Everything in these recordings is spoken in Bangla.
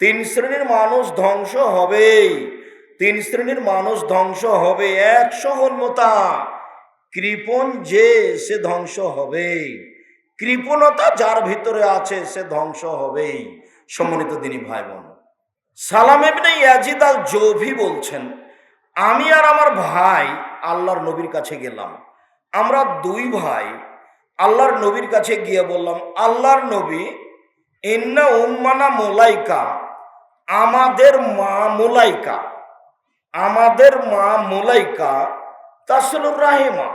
তিন শ্রেণির মানুষ ধ্বংস হবেই। তিন শ্রেণির মানুষ ধ্বংস হবে। এক সহনতা কৃপণ যে সে ধ্বংস হবেই। কৃপণতা যার ভিতরে আছে, সে ধ্বংস হবেই। সম্মানিত দিনী ভাই বোন সালাম এমনি ইয়াজিদ আল জৌভি বলছেন, আমি আর আমার ভাই আল্লাহর নবীর কাছে গেলাম। আমরা দুই ভাই আল্লাহর নবীর কাছে গিয়ে বললাম, আল্লাহর নবী, ইন্না উম্মানা মোলাইকা আমাদের মা মোলাইকা, আমাদের মা মোলাইকা তাসলুর রাহিমা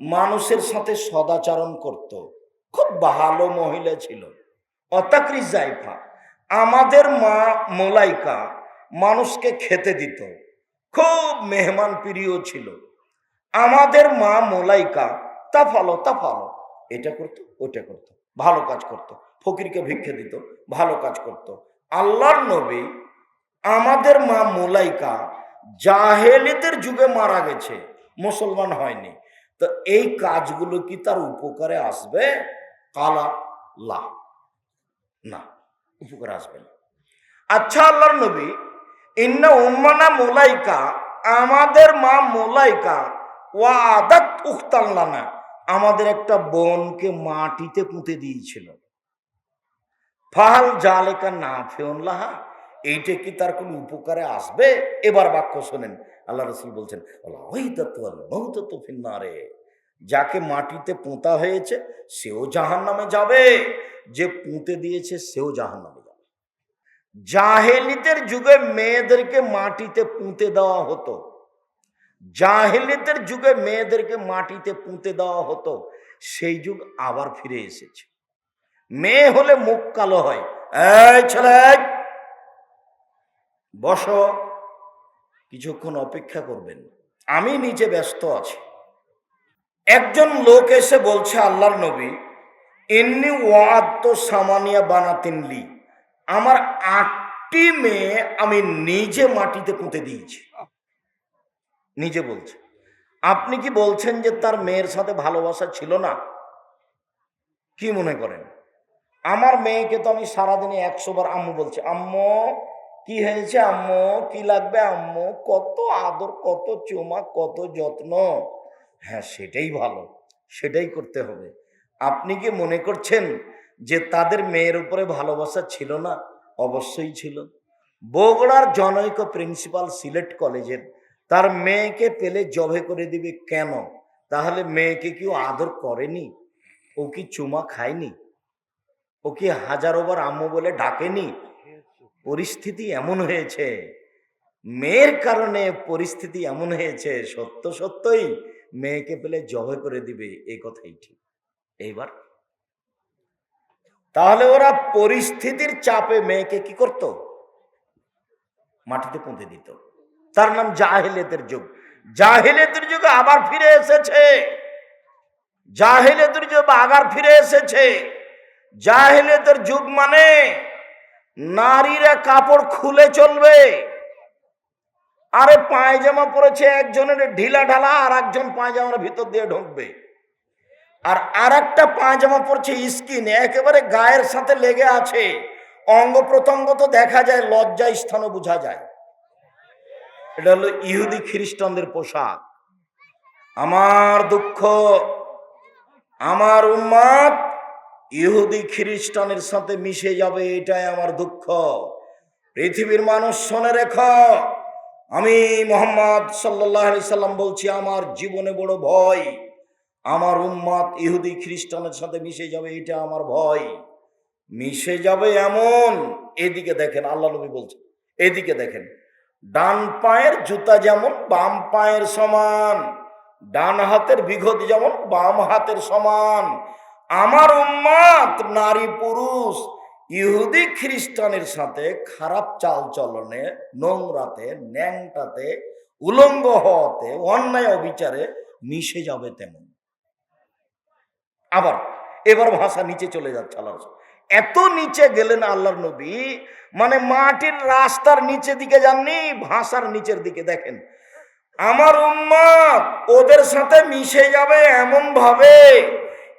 মানুষের সাথে সদাচরণ করত। খুব ভালো মহিলা ছিল। অতাকরি জাইফা আমাদের মা মোলাইকা মানুষকে খেতে দিত। খুব মেহমান প্রিয় ছিল। আমাদের মা মোলাইকা তা ফালো তা ফালো এটা করতো, ওটা করতো। ভালো কাজ করতো। ফকিরকে ভিক্ষে দিত, ভালো কাজ করত। আল্লাহর নবী, আমাদের মা মোলাইকা জাহেলিদের যুগে মারা গেছে, মুসলমান হয়নি। তো এই কাজগুলো কি তার উপকারে আসবে? কালা, লা। না, উপকারে আসবে না। আচ্ছা আল্লাহর নবী, ইন্না উম্মানা মোলাইকা, আমাদের মা মোলাইকা ওয়া আদাত উখতাল্লানা আমাদের একটা বোনকে মাটিতে পুঁতে দিয়েছিল। ফাহাল জালেকা না ফেউনলাহা এইটা কি তার কোনো উপকারে আসবে? এবার বাক্য শোনেন। আল্লাহ রসুল বলছেন ফিন্নারে। যাকে মাটিতে পোঁতা হয়েছে, সেও জাহান নামে যাবে। যে পুঁতে দিয়েছে, সেও জাহান নামে যাবে। জাহেলিদের যুগে মেয়েদেরকে মাটিতে পুঁতে দেওয়া হতো। জাহেলিদের যুগে মেয়েদেরকে মাটিতে পুঁতে দেওয়া হতো। সেই যুগ আবার ফিরে এসেছে। মেয়ে হলে মুখ কালো হয়। ছেলে, বস। কিছুক্ষণ অপেক্ষা করবেন। আমি নিজে ব্যস্ত আছি। একজন লোক এসে বলছে, আল্লাহর নবী এমনি ওয়াদ্দ সামানিয়া বানাতিনলি আমার আটটি মেয়ে আমি নিজে মাটিতে পুঁতে দিয়েছি। নিজে বলছে। আপনি কি বলছেন যে তার মেয়ের সাথে ভালোবাসা ছিল না? কি মনে করেন? আমার মেয়েকে তো আমি সারাদিনে একশো বার আম্মু বলছি, আম্মু, কি হয়েছে আম্মু? কি লাগবে আম্মু? কত আদর, কত চুমা, কত যত্ন। হ্যাঁ সেটাই ভালো, সেটাই করতে হবে। আপনি কি মনে করছেন যে তাদের মেয়ের উপরে ভালোবাসা ছিল না? অবশ্যই ছিল। বগুড়ার জনৈক প্রিন্সিপাল সিলেট কলেজের, তার মেয়েকে পেলে জবে করে দিবে কেন? তাহলে মেয়েকে কেউ আদর করেনি? ও কি চুমা খায়নি? ও কি হাজারোবার আম্মু বলে ডাকেনি। পরিস্থিতি এমন হয়েছে। মেয়ের কারণে পরিস্থিতি এমন হয়েছে, সত্য সত্যই মেয়েকে পেলে জবে করে দিবে এই কথাই ঠিক। এইবার। তাহলে ওরা পরিস্থিতির চাপে মেয়েকে কি করত? মাটিতে পুঁতে দিত। তার নাম জাহেলেতের যুগ। জাহেলেতের যুগে আবার ফিরে এসেছে। জাহেলেতের যুগ আবার ফিরে এসেছে। জাহেলেতের যুগ মানে? নারীরা কাপড় খুলে চলবে। আরে পায়জামা পরেছে একজনের ঢিলা ঢালা আর একজন পায়জামার ভিতর দিয়ে ঢুকবে। আর আর একটা পায়জামা পরছে স্কিন, একেবারে গায়ের সাথে লেগে আছে। অঙ্গ প্রত্যঙ্গ তো দেখা যায়, লজ্জা স্থানও বোঝা যায়। এটা হলো ইহুদি খ্রিস্টানদের পোশাক। আমার দুঃখ, আমার উম্মাদ ইহুদি খ্রিস্টানের সাথে মিশে যাবে, এটাই আমার দুঃখ। পৃথিবীর মানুষ শোনে রেখ, আমি মোহাম্মদ সাল্লাম বলছি, আমার জীবনে বড় ভয়, আমার উম্মাদ ইহুদি খ্রিস্টানের সাথে মিশে যাবে, এটা আমার ভয়। মিশে যাবে এমন, এদিকে দেখেন, আল্লাহ নবী বলছে, এদিকে দেখেন, ডান পায়ের জুতা যেমন বাম পায়ের সমান, ডান হাতের বিঘত যেমন বাম হাতের সমান আমার উম্মাত নারী পুরুষ, ইহুদি খ্রিস্টানের সাথে খারাপ চাল চলনে নোংরাতে, ন্যাংটাতে, উলঙ্গ হওয়াতে, অন্যায় অবিচারে মিশে যাবে তেমন। আবার এবার ভাষা নিচে চলে যাচ্ছে আল্লাহ এত নিচে গেলেন আল্লাহর নবী মানে মাটির রাস্তার নিচে দিকে যাননি, ভাষার নিচের দিকে দেখেন। আমার উম্মাদ ওদের সাথে মিশে যাবে এমন ভাবে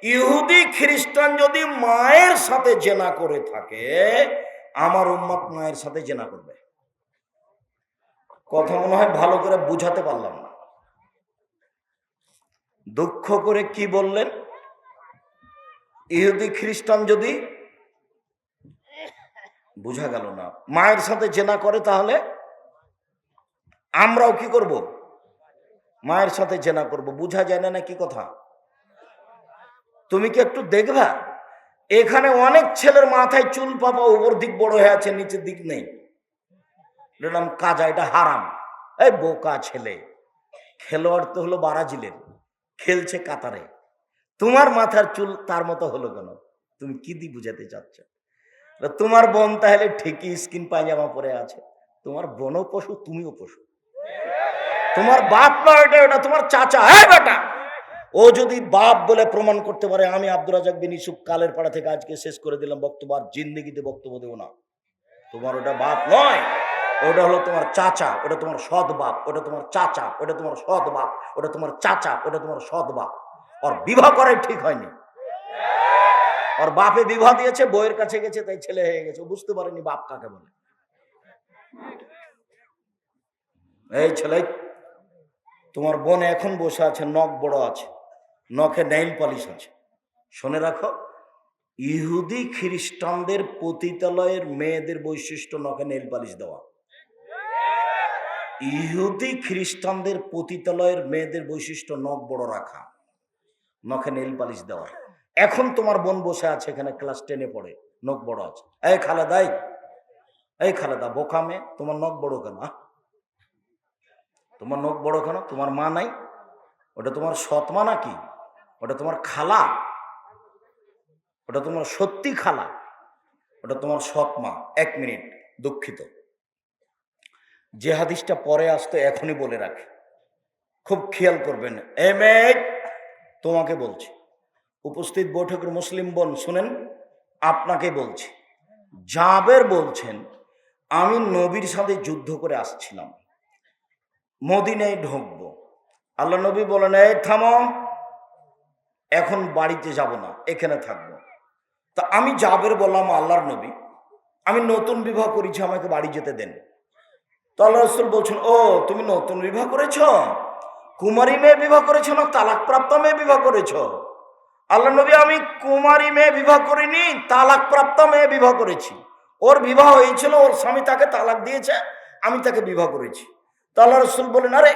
ইহুদি খ্রিস্টান যদি মায়ের সাথে জেনা করে থাকে, আমার উম্মত মায়ের সাথে জেনা করবে। কথা মনে হয় ভালো করে বুঝাতে পারলাম না। দুঃখ করে কি বললেন? ইহুদি খ্রিস্টান যদি বুঝা গেল না, মায়ের সাথে জেনা করে তাহলে আমরাও কি করব? মায়ের সাথে জেনা করব। বুঝা যায় না না কি কথা? তুমি কি একটু দেখবা? এখানে অনেক ছেলের মাথায় চুল পাপা উপর দিক বড় হয়ে আছে, নিচের দিক নেই। নাম কাজা, এটা হারাম। এই বোকা ছেলে। খেলোয়াড় তো হলো বারাজিলের, খেলছে কাতারে। তোমার মাথার চুল তার মতো হলো কেন? তুমি কি দি বুঝাতে চাচ্ছ? তোমার বোন তাহলে ঠিকই স্কিন পায়জামা পরে আছে। তোমার বোনও পশু, তুমিও পশু। তোমার বাপ না ওটা ওটা তোমার চাচা। হ্যাঁ বেটা ও যদি বাপ বলে প্রমাণ করতে পারে, আমি আব্দুল রাজাক বিন ইসুফ কালের পাড়া থেকে আজকে শেষ করে দিলাম বক্তব্য, আর জিন্দিগিতে বক্তব্য দেবো না। তোমার ওটা বাপ নয়, ওটা হলো তোমার চাচা, ওটা তোমার সৎ বাপ, ওটা তোমার চাচা, ওটা তোমার সৎ বাপ, ওটা তোমার চাচা, ওটা তোমার সৎ বাপ। ওর বিবাহ করাই ঠিক হয়নি। ওর বাপে বিবাহ দিয়েছে বইয়ের কাছে গেছে, তাই ছেলে হয়ে গেছে। বুঝতে পারেনি বাপ কাকে বলে। এই ছেলে, তোমার বোন এখন বসে আছে, নখ বড় আছে। নখে নেইল পলিশ আছে। শুনে রাখো, ইহুদি খ্রিস্টানদের পতিতালয়ের মেয়েদের বৈশিষ্ট্য নখে নেইল পালিশ দেওয়া। ইহুদি খ্রিস্টানদের পতিতালয়ের মেয়েদের বৈশিষ্ট্য নখ বড় রাখা, নখে নেইল পালিশ দেওয়া। এখন তোমার বোন বসে আছে এখানে, ক্লাস টেনে পড়ে, নখ বড় আছে। এই খালেদাই এই খালেদা, বোকা মেয়ে, তোমার নখ বড় কেন? তোমার নখ বড় কেন? তোমার মা নাই? ওটা তোমার সৎ মা নাকি? ওটা তোমার খালা। ওটা তোমার সত্যি খালা। ওটা তোমার সৎ মা। এক মিনিট, দুঃখিত। যে হাদিসটা পরে আসতো এখনই বলে রাখে। খুব খেয়াল করবেন। এ মেয়ে, তোমাকে বলছি। উপস্থিত বৈঠকের মুসলিম বোন, শুনেন, আপনাকে বলছি। জাবের বলছেন, আমি নবীর সাথে যুদ্ধ করে আসছিলাম। মদিনায় ঢুকবো। আল্লাহ নবী বলেন, এই থামো এখন বাড়িতে যাব না, এখানে থাকব। তা আমি জাবের বললাম, আল্লাহর নবী, আমি নতুন বিবাহ করেছি, আমাকে বাড়ি যেতে দেন। তো আল্লাহ রসুল বলছেন, ও, তুমি নতুন বিবাহ করেছ? কুমারী মেয়ে বিবাহ করেছ না তালাকপ্রাপ্ত মেয়ে বিবাহ করেছ? আল্লাহ নবী, আমি কুমারী মেয়ে বিবাহ করিনি, তালাকপ্রাপ্ত মেয়ে বিবাহ করেছি। ওর বিবাহ হয়েছিল, ওর স্বামী তাকে তালাক দিয়েছে, আমি তাকে বিবাহ করেছি। তো আল্লাহ রসুল বলেন আরে,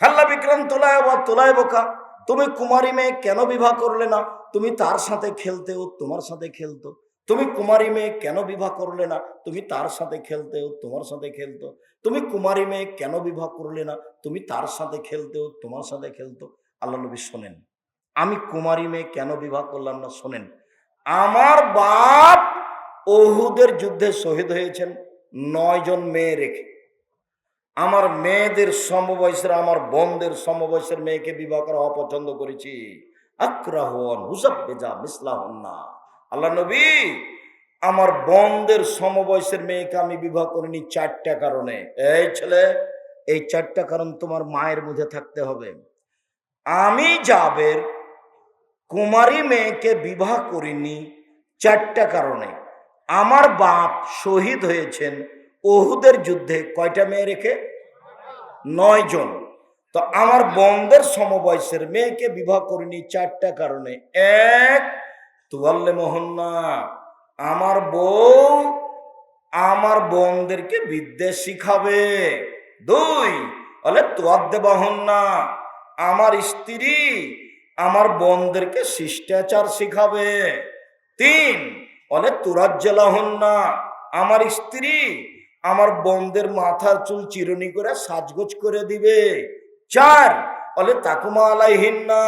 হাল্লা বিক্রান্ত তোলায় বা তোলায় বোকা। তুমি কুমারী মেয়ে কেন বিবাহ করলে না? তুমি তার সাথে খেলতে ও তোমার সাথে খেলতো। তুমি কুমারী মেয়ে কেন বিবাহ করলে না? তুমি তার সাথে খেলতে ও তোমার সাথে খেলতো। তুমি কুমারী মেয়ে কেন বিবাহ করলে না? তুমি তার সাথে খেলতে ও তোমার সাথে খেলতো। আল্লাহ নবী শোনেন। আমি কুমারী মেয়ে কেন বিবাহ করলাম না শোনেন। আমার বাপ ওহুদের যুদ্ধে শহীদ হয়েছেন। নয় জন মেয়ে রেখে। আমার মেয়েদের সমবয়সের, আমার বোনদের সমবয়সের মেয়েকে বিবাহ করা অপছন্দ করেছি। আল্লাহ নবী, আমার বোনদের সমবয়সের মেয়েকে আমি বিবাহ করিনি চারটা কারণে। এই ছেলে, এই চারটা কারণ তোমার মায়ের মধ্যে থাকতে হবে। আমি যাবের কুমারী মেয়েকে বিবাহ করিনি চারটা কারণে। আমার বাপ শহীদ হয়েছেন ওহুদের যুদ্ধে কয়টা মেয়ে রেখে? নয় জন। তো আমার বন্ধের সমবয়সের মেয়েকে বিবাহ করিনি চারটা কারণে। এক, তুয়াল্লে মোহন্না আমার বউ আমার বোনদেরকে বিদ্যা শিখাবে। দুই, বলে তোয়াদ্দে বহন্না আমার স্ত্রী আমার বোনদেরকে শিষ্টাচার শিখাবে। তিন, বলে তুরাজ্জালাহন্না আমার স্ত্রী আমার বোনদের মাথার চুল চিরুনি করে সাজগোজ করে দিবে। চার, বলে, তাকুমা আলাইহিন্না,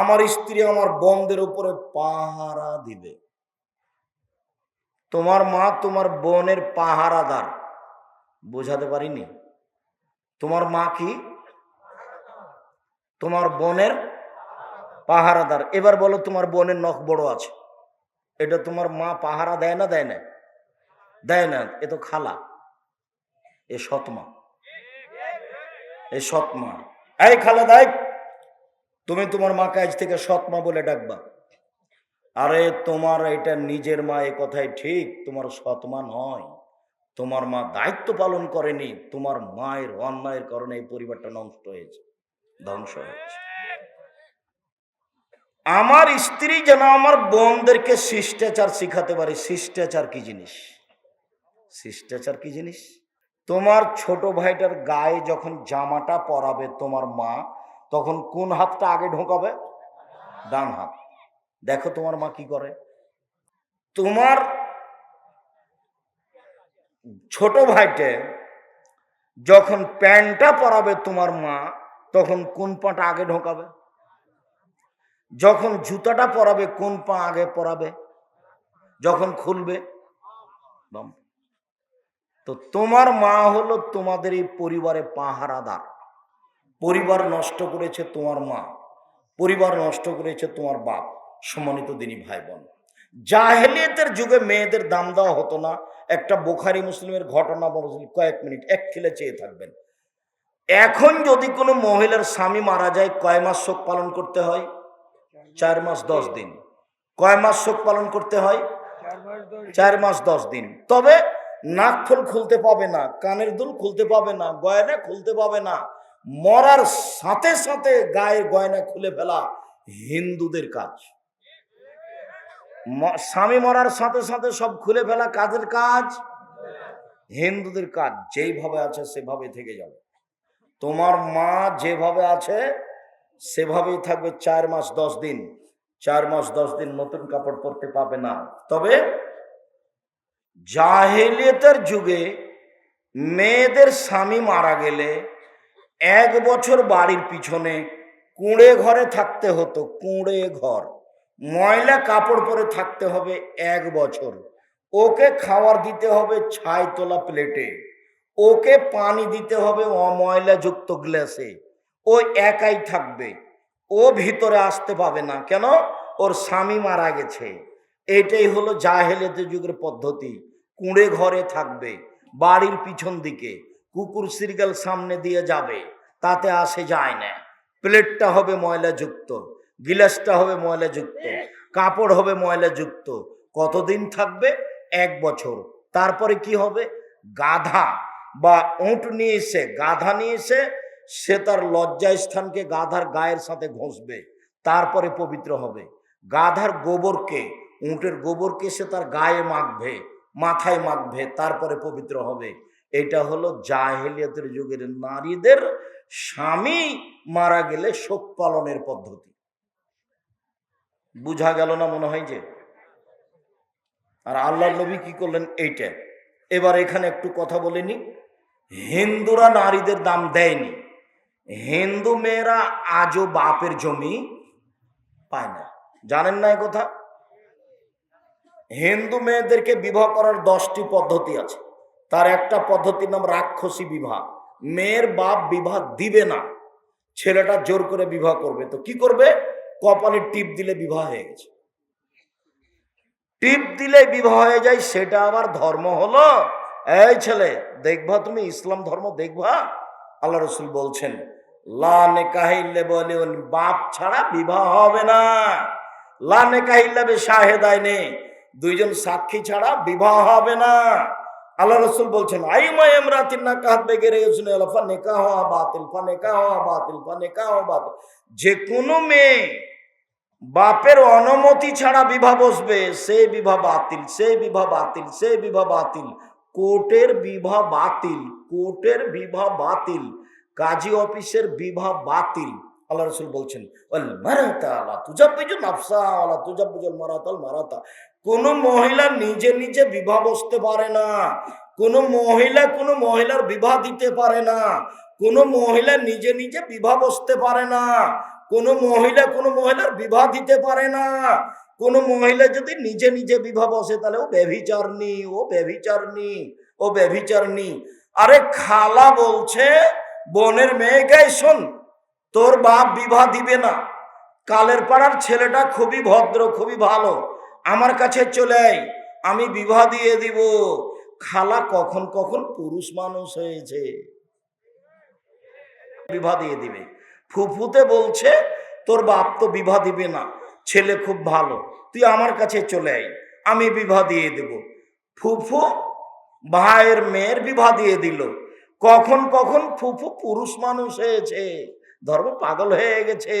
আমার স্ত্রী আমার বোনদের উপরে পাহারা দিবে। তোমার মা তোমার বোনের পাহারাদার। বোঝাতে পারিনি। তোমার মা কি? তোমার বোনের পাহারাদার। এবার বলো, তোমার বোনের নখ বড় আছে। এটা তোমার মা পাহারা দেয় না দেয় না? দেয় না, এ তো খালা। এ সৎমা। এ সৎমা। এই খালা দেয় তুমি তোমার মাকে আজ থেকে সৎমা বলে ডাকবা। আরে তোমার এটা নিজের মা এ কথাই ঠিক, তোমার সৎ মা নয়। তোমার মা দায়িত্ব পালন করেনি, তোমার মায়ের অন্যায়ের কারণে এই পরিবারটা নষ্ট হয়েছে। ধ্বংস হয়েছে। আমার স্ত্রী যেন আমার বোনদেরকে শিষ্টাচার শিখাতে পারে। শিষ্টাচার কি জিনিস? শিষ্টাচার কি জিনিস? তোমার ছোট ভাইটার গায়ে যখন জামাটা পরাবে তোমার মা, তখন কোন হাতটা আগে ঢোকাবে? ডান হাত। দেখো তোমার মা কি করে। তোমার ছোট ভাইটে যখন প্যান্টটা পরাবে তোমার মা, তখন কোন পাটা আগে ঢোকাবে? যখন জুতাটা পরাবে কোন পা আগে পরাবে? যখন খুলবে? বাম। তো তোমার মা হলো তোমাদের এই পরিবারে পাহারাদার। পরিবার নষ্ট করেছে তোমার মা পরিবার নষ্ট করেছে তোমার বাপ সম্মানিত দিনী ভাই বোন জাহেলিয়তের যুগে মেয়েদের দাম দেওয়া হতো না। একটা বোখারি মুসলিমের ঘটনা বলছিল কয়েক মিনিট এক খেলে চেয়ে থাকবেন। এখন যদি কোনো মহিলার স্বামী মারা যায় কয় মাস শোক পালন করতে হয়? চার মাস দশ দিন। কয় মাস শোক পালন করতে হয়? চার মাস দশ দিন। তবে নাক ফুল খুলতে পাবে না, কানের দুল খুলতে পাবে না, গয়না খুলতে পাবে না। মরার সাথে সাথে গায়ের গয়না খুলে ফেলা হিন্দুদের কাজ। স্বামী মরার সাথে সাথে সব খুলে ফেলা কাজের কাজ? হিন্দুদের কাজ, যেইভাবে আছে সেভাবে থেকে যাবে। তোমার মা যেভাবে আছে, সেভাবেই থাকবে চার মাস দশ দিন। চার মাস দশ দিন নতুন কাপড় পরতে পাবে না। তবে জাহেলিয়তের যুগে মেয়েদের স্বামী মারা গেলে এক বছর বাড়ির পিছনে কুঁড়ে ঘরে থাকতে হতো, কুঁড়ে ঘর। ময়লা কাপড় পরে থাকতে হবে এক বছর। ওকে খাওয়ার দিতে হবে ছাই তোলা প্লেটে। ওকে পানি দিতে হবে অময়লাযুক্ত গ্লাসে। ও একাই থাকবে। ও ভিতরে আসতে পাবে না। কেন? ওর স্বামী মারা গেছে। এটাই হলো জাহেলিয়াতে যুগের পদ্ধতি। কুঁড়ে ঘরে থাকবে, বাড়ির পিছন দিকে, কুকুর সিরিগাল সামনে দিয়ে যাবে, তাতে আসে যায় না। প্লেটটা হবে ময়লাযুক্ত, গিলাসটা হবে ময়লাযুক্ত, কাপড় হবে ময়লাযুক্ত। কতদিন থাকবে? এক বছর। তারপরে কি হবে? গাধা বা উঁট নিয়ে এসে, গাধা নিয়ে এসে সে তার লজ্জা স্থানকে গাধার গায়ের সাথে ঘষবে, তারপরে পবিত্র হবে। গাধার গোবরকে উঁটের গোবরকে সে তার গায়ে মাখবে, মাথায় মাখবে, তারপরে পবিত্র হবে। এটা হলো জাহেলিয়াতের যুগের নারীদের স্বামী মারা গেলে শোক পালনের পদ্ধতি। বুঝা গেল না মনে হয় যে? আর আল্লাহ নবী কি করলেন? এইটা। এবার এখানে একটু কথা বলিনি হিন্দুরা নারীদের দাম দেয়নি। হিন্দু মেয়েরা আজও বাপের জমি পায় না। জানেন না কথা? হিন্দু মেয়েদেরকে বিবাহ করার দশটি পদ্ধতি আছে। তার একটা পদ্ধতির নাম রাক্ষসী বিবাহ। মেয়ের বাপ বিবাহ দিবে না, ছেলেটা জোর করে বিবাহ করবে। তো কি করবে? কপালে টিপ দিলে বিবাহ হয়ে গেছে। টিপ দিলে বিবাহ হয়ে যায়, সেটা আবার ধর্ম হলো। এই ছেলে, দেখবা তুমি, ইসলাম ধর্ম দেখবা? আল্লাহ রসুল বলছেন বলে বাপ ছাড়া বিবাহ হবে না। লা নেকাহিল্লা বে শাহেদায় নে দুইজন সাক্ষী ছাড়া বিবাহ হবে না। আল্লাহ রসুল বলছেন না নেকা বাতিল, ফা বাতিল ফা বাতিল। যে কোনো মেয়ে বাপের অনুমতি ছাড়া বিবাহ বসবে, সে বিবাহ বাতিল, সে বিবাহ বাতিল, সে বিবাহ বাতিল। কোর্টের বিবাহ বাতিল, কোর্টের বিবাহ বাতিল, কাজী অফিসের বিবাহ বাতিল। আল্লাহ রসুল বলছেন মারাতা মারাতাল মারাতা। কোন মহিলা নিজে নিজে বিবাহ বসতে পারে না, কোন মহিলা কোন মহিলার বিবাহ দিতে পারে না, কোন মহিলা নিজে নিজে বিবাহ বসতে পারে না, কোন মহিলা কোন মহিলার বিবাহ দিতে পারে না, কোন মহিলা যদি নিজে নিজে বিবাহ বসে, তাহলে ও ব্যভিচারনি ও ব্যভিচারনি ও ব্যভিচারনি আরে খালা বলছে, বোনের মেয়েকে শোন তোর বাপ বিবাহ দিবে না। কালের পাড়ার ছেলেটা খুবই ভদ্র, খুবই ভালো। আমার কাছে চলে আয়, আমি বিবাহ দিয়ে দিব। খালা কখন কখন পুরুষ মানুষ হয়েছে। বিবাহ দিয়ে দিবে। ফুফুতে বলছে, তোর বাপ তো বিবাহ দিবে না, ছেলে খুব ভালো। তুই আমার কাছে চলে আয়, আমি বিবাহ দিয়ে দেব। ফুফু ভাইয়ের মেয়ের বিবাহ দিয়ে দিল। কখন কখন ফুফু পুরুষ মানুষ হয়েছে। ধর্ম পাগল হয়ে গেছে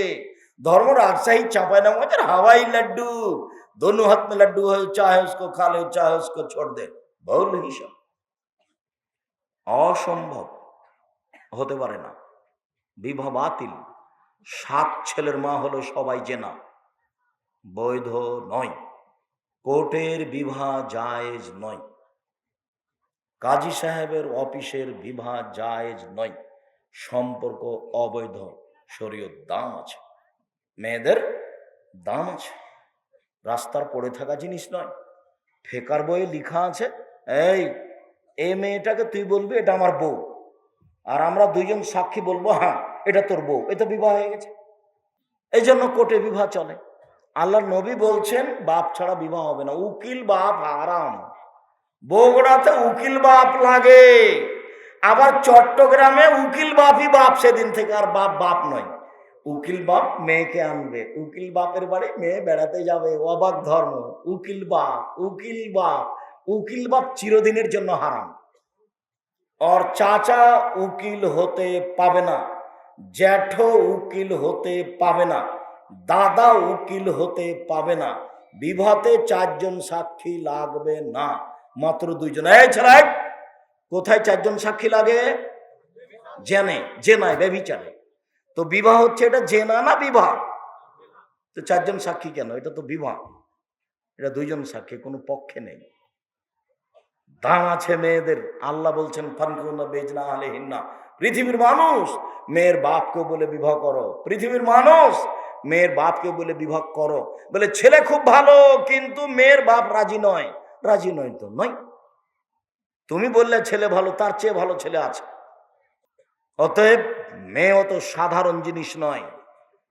ধর্ম রাজশাহী চাপাই না হাওয়াই লাড্ডু दोनों हाथ में लड्डू है चाहे उसको खा ले चाहे उसको छोड़ दे ভুল হিসাব অসম্ভব হতে পারে না বিবাহ বাতিল সাত ছেলের মা হলো সবাই জেনা বৈধ নয় কোর্টের বিবাহ জায়েজ নয় কাজী সাহেবের অফিসের বিবাহ জায়েজ নয় সম্পর্ক অবৈধ শরীয়ত দাম আছে। মেয়েদের দাম আছে। রাস্তার পড়ে থাকা জিনিস নয়। ফেকার বইয়ে লিখা আছে, এই, এ মেয়েটাকে তুই বলবি, এটা আমার বউ। আর আমরা দুইজন সাক্ষী বলব হ্যাঁ এটা তোর বউ। এ তো বিবাহ হয়ে গেছে। এই জন্য কোর্টে বিবাহ চলে। আল্লাহ নবী বলছেন, বাপ ছাড়া বিবাহ হবে না। উকিল বাপ আরাম বগুড়াতে উকিল বাপ লাগে। আবার চট্টগ্রামে উকিল বাপই বাপ সেদিন থেকে আর বাপ বাপ নয়। উকিল বাপ মেয়েকে আনবে, উকিল বাপের বাড়ি মেয়ে বেড়াতে যাবে, অবাক ধর্ম। উকিল বাপ উকিল বাপ উকিল বাপ চিরদিনের জন্য হারাম। আর চাচা উকিল হতে পাবে না, জ্যাঠো উকিল হতে পাবে না, দাদা উকিল হতে পাবে না বিবাহতে চারজন সাক্ষী লাগবে না, মাত্র দুইজন। এই কোথায় চারজন সাক্ষী লাগে? জেনে, জেনায় বেবিচারে তো বিবাহ হচ্ছে এটা জেনা না বিবাহ? তো চারজন সাক্ষী কেন? এটা তো বিবাহ। এটা দুইজন সাক্ষী, কোনো পক্ষে নেই। দাম আছে মেয়েদের। আল্লাহ বলছেন ফানকুনা বেজনা আলে হিন্না পৃথিবীর মানুষ, মেয়ের বাপকে বলে বিবাহ করো। পৃথিবীর মানুষ, মেয়ের বাপকে বলে বিবাহ করো। বলে, ছেলে খুব ভালো, কিন্তু মেয়ের বাপ রাজি নয়। রাজি নয় তো নয়। তুমি বললে ছেলে ভালো, তার চেয়ে ভালো ছেলে আছে। অতএব মেয়ে অত সাধারণ জিনিস নয়।